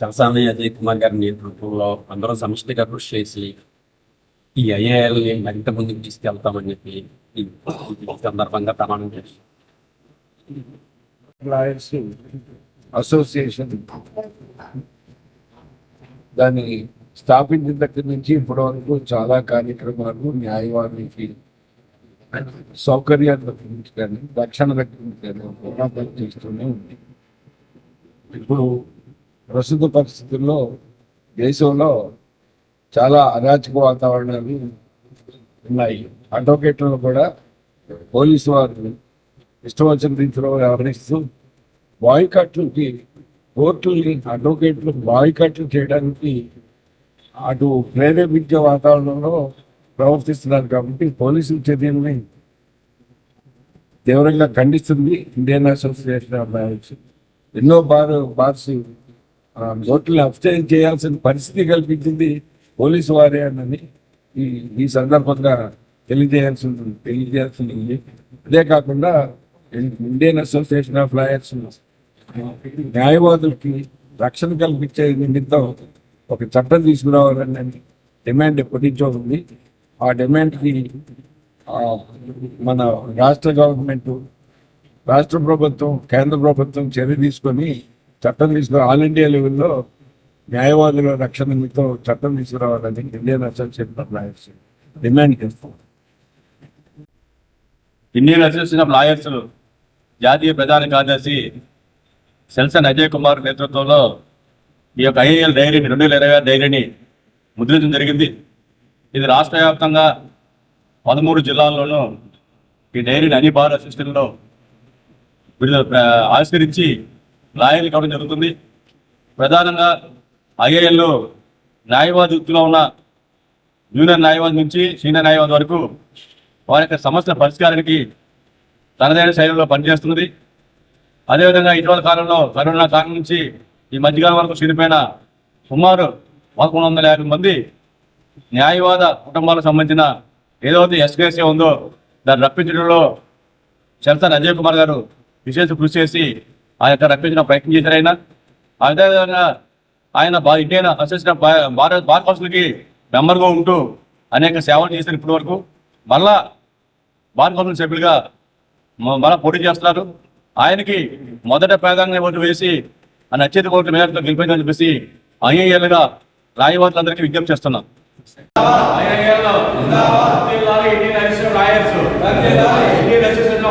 చలసాని అజయ్ కుమార్ గారి నేతృత్వంలో అందరూ సమిష్టిగా కృషి చేసి ఈ ఐఏఎల్ని మరింత ముందుకు తీసుకెళ్తామని చెప్పి ఈ సందర్భంగా ప్రమాణం చేసి అసోసియేషన్ దాన్ని స్థాపించిన దగ్గర నుంచి ఇప్పటి వరకు చాలా కార్యక్రమాలు న్యాయవాదికి సౌకర్యాల కానీ రక్షణ దగ్గర నుంచి కానీ చేస్తూనే ఉంది. ఇప్పుడు ప్రస్తుత పరిస్థితుల్లో దేశంలో చాలా అరాచక వాతావరణాలు ఉన్నాయి. అడ్వకేట్లను కూడా పోలీసు వారు ఇష్టం వచ్చిన రీతిలో వ్యవహరిస్తూ బాయ్కట్లకి కోర్టుల్ని అడ్వకేట్లు బాయ్కట్లు చేయడానికి అటు ప్రేరేపించే వాతావరణంలో ప్రవర్తిస్తున్నారు కాబట్టి పోలీసుల చర్యల్ని తీవ్రంగా ఖండిస్తుంది ఇండియన్ అసోసియేషన్ ఆఫ్ ఎన్నో బార్ బార్స్ కోర్టులు అబ్స్టైన్ చేయాల్సిన పరిస్థితి కల్పించింది పోలీసు వారే అని ఈ ఈ సందర్భంగా తెలియజేయాల్సి ఉంటుంది తెలియజేయాల్సి ఉంది. అదే కాకుండా ఇండియన్ అసోసియేషన్ ఆఫ్ లాయర్స్ న్యాయవాదులకి రక్షణ కల్పించే నిమిత్తం ఒక చట్టం తీసుకురావాలని డిమాండ్ ఎప్పటి నుంచో ఉంది. ఆ డిమాండ్కి మన రాష్ట్ర గవర్నమెంట్ రాష్ట్ర ప్రభుత్వం కేంద్ర ప్రభుత్వం చర్య తీసుకొని చట్టం తీసుకురా ఆల్ ఇండియా లెవెల్లో న్యాయవాదుల రక్షణ నిమిత్తం చట్టం తీసుకురావాలని Indian association of lawyers demand చేస్తాం ఇండియన్ అసోసియేషన్ ఆఫ్ లాయర్స్ జాతీయ ప్రధాన కార్యదర్శి సెల్సన్ అజయ్ కుమార్ నేతృత్వంలో ఈ యొక్క ఐఏఎల్ డైరీని రెండు వేల ఇరవై ఆరు డైరీని ముద్రించడం జరిగింది. ఇది రాష్ట్ర వ్యాప్తంగా పదమూడు జిల్లాల్లోనూ ఈ డైరీని అన్ని బార్ అసిస్టెంట్లో విడుదల ఆవిష్కరించి లాయర్లు కావడం జరుగుతుంది. ప్రధానంగా ఐఏఎల్లో న్యాయవాది వృత్తిలో ఉన్న జూనియర్ న్యాయవాది నుంచి సీనియర్ న్యాయవాది వరకు వారి యొక్క సమస్యల పరిష్కారానికి తనదైన శైలిలో పనిచేస్తున్నది. అదేవిధంగా ఇటీవల కాలంలో కరోనా కాలం నుంచి ఈ మధ్యకాలం వరకు చనిపోయిన సుమారు పదకొండు వందల యాభై మంది న్యాయవాద కుటుంబాలకు సంబంధించిన ఏదైతే ఎస్కేసీ ఉందో దాన్ని రప్పించడంలో చల్తన్ అజయ్ కుమార్ గారు విశేష కృషి చేసి ఆ యొక్క రప్పించిన ప్రయత్నం చేశారు ఆయన అదేవిధంగా ఆయన బా Indian association of Bharat bar కౌన్సిల్కి మెంబర్గా ఉంటూ అనేక సేవలు చేశారు ఇప్పటి వరకు మళ్ళా బార్ కౌన్సిల్ సభ్యులుగా మళ్ళా పోటీ చేస్తున్నారు ఆయనకి మొదట ప్రాధాన్యత ఓటు వేసి ఆయన అత్యధిక ఓటు మేరకు గెలిపోయిందని చెప్పేసి ఐఏఎల్గా న్యాయవాదులందరికీ విజ్ఞప్తి చేస్తున్నాం ఇండియన్ అసోసియేషన్